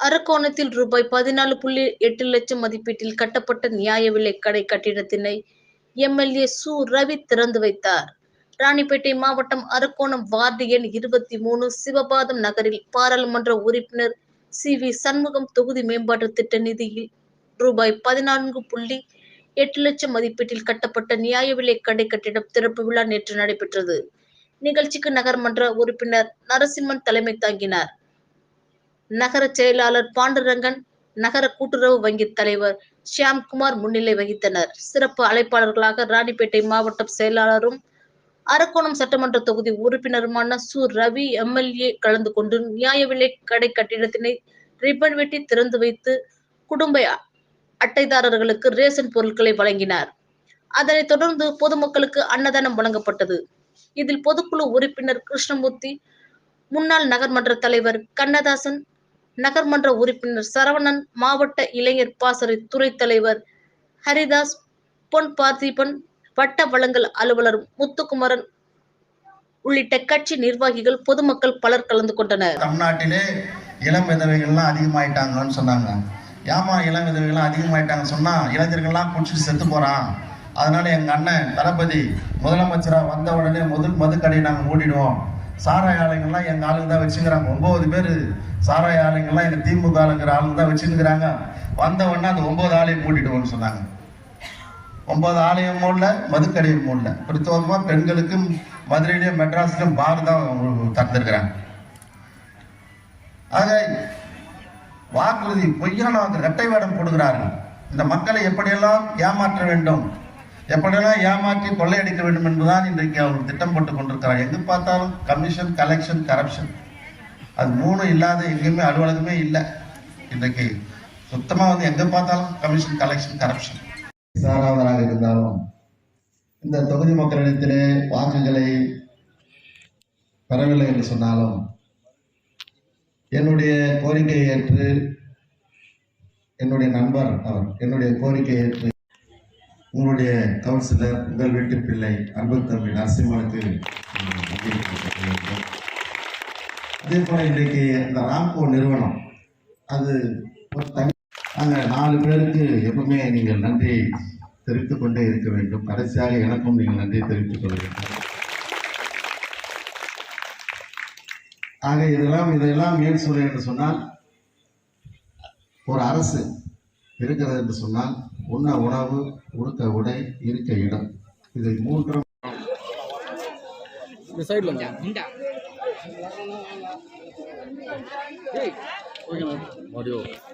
அரக்கோணத்தில் ரூபாய் பதினாலு புள்ளி எட்டு லட்சம் மதிப்பீட்டில் கட்டப்பட்ட நியாய விலை கடை கட்டிடத்தினை எம்எல்ஏ சு. ரவி திறந்து வைத்தார். ராணிப்பேட்டை மாவட்டம் அரக்கோணம் வார்டு எண் இருபத்தி மூணு சிவபாதம் நகரில் பாராளுமன்ற உறுப்பினர் சி. வி. சண்முகம் தொகுதி மேம்பாட்டு திட்ட நிதியில் ரூபாய் பதினான்கு புள்ளி எட்டு லட்சம் மதிப்பீட்டில் கட்டப்பட்ட நியாய விலை கடை கட்டிடம் திறப்பு விழா நேற்று நடைபெற்றது. நிகழ்ச்சிக்கு நகர்மன்ற உறுப்பினர் நரசிம்மன் தலைமை தாங்கினார். நகர செயலாளர் பாண்டுரங்கன் நகர கூட்டுறவு வங்கி தலைவர் ஷியாம்குமார் முன்னிலை வகித்தனர். சிறப்பு அழைப்பாளர்களாக ராணிப்பேட்டை மாவட்ட செயலாளரும் அரக்கோணம் சட்டமன்ற தொகுதி உறுப்பினருமான சு. ரவி எம்எல்ஏ கலந்து கொண்டு நியாய விலை கடை கட்டிடத்தினை ரிப்பன் வெட்டி திறந்து வைத்து குடும்ப அட்டைதாரர்களுக்கு ரேஷன் பொருட்களை வழங்கினார். அதனைத் தொடர்ந்து பொதுமக்களுக்கு அன்னதானம் வழங்கப்பட்டது. இதில் பொதுக்குழு உறுப்பினர் கிருஷ்ணமூர்த்தி முன்னாள் நகர்மன்ற தலைவர் கண்ணதாசன் நகர்மன்ற உறுப்பினர் சரவணன் மாவட்ட இளைஞர் பாசறை துறை தலைவர் ஹரிதாஸ் பொன் பார்த்திபன் வட்ட வழங்கல் அலுவலர் முத்துக்குமரன் உள்ளிட்ட கட்சி நிர்வாகிகள் பொதுமக்கள் பலர் கலந்து கொண்டனர். தமிழ்நாட்டிலே இளம் விதவைகள்லாம் அதிகமாயிட்டாங்கன்னு சொன்னாங்க. ஏமா இளம் விதவைகள்லாம் அதிகமாயிட்டாங்கன்னு சொன்னா இளைஞர்கள்லாம் குடிச்சிட்டு செத்து போறான். அதனால எங்க அண்ணன் தளபதி முதலமைச்சரா வந்த உடனே முதல் மதுக்கடையை நாங்கள் மூடிடுவோம். சாராய ஆலைங்கள்லாம் எங்கள் ஆளுங்க தான் வச்சுக்கிறாங்க ஒன்பது பேர் சாராய ஆலைங்கள்லாம் எங்கள் திமுக ஆளுங்கிற ஆளுங்க தான் வச்சுருக்கிறாங்க வந்தவொடனே அந்த ஒன்பது ஆலையும் மூடிடுவோம்னு சொன்னாங்க. ஒன்பது ஆலயம் மூடல மதுக்கடையும் மூடல. பிரத்யோகமாக பெண்களுக்கும் மதுரையிலையும் மெட்ராஸ்லையும் பார் தான் திறந்திருக்கிறாங்க ஆக வாக்குறுதி பொய்யான ரெட்டை வேடம் கொடுக்கிறார்கள் இந்த மக்களை எப்படியெல்லாம் ஏமாற்ற வேண்டும்? எப்படியெல்லாம் ஏமாற்றி கொள்ளையடிக்க வேண்டும் என்பதுதான் இன்றைக்கு அவர் திட்டம் போட்டுக் கொண்டிருக்கிறார். எங்கு பார்த்தாலும் கமிஷன் கலெக்ஷன் கரப்ஷன் அது மூணு இல்லாத எங்கேயுமே அலுவலகமே இல்லை. இன்றைக்கு சுத்தமா வந்து எங்க பார்த்தாலும் கமிஷன் கலெக்ஷன் கரப்ஷன் சாராதராக இருந்தாலும் இந்த தொகுதி மக்களிடத்திலே வாக்குகளை பெறவில்லை என்று சொன்னாலும் என்னுடைய கோரிக்கையை ஏற்று என்னுடைய நண்பர் அவர் என்னுடைய கோரிக்கையை ஏற்று உங்களுடைய கவுன்சிலர் உங்கள் வீட்டு பிள்ளை அன்பு தம்பி நரசிம்மனுக்கு அதே போல இன்றைக்கு இந்த ராம்கோ நிறுவனம் அது ஒரு தனி நாங்கள் நாலு பேருக்கு எப்பவுமே நீங்கள் நன்றி தெரிவித்துக் கொண்டே இருக்க வேண்டும். கடைசியாக எனக்கும் நீங்கள் நன்றி தெரிவித்துக் கொள்ள வேண்டும். ஆக இதெல்லாம் இதையெல்லாம் ஏன் சொல்றேன் என்று சொன்னால் ஒரு அரசு இருக்கிறது என்று சொன்னால் உண்ண உணவு உடுக்க உடை இருக்க இடம். இதை மூன்றும் இந்த ஓகே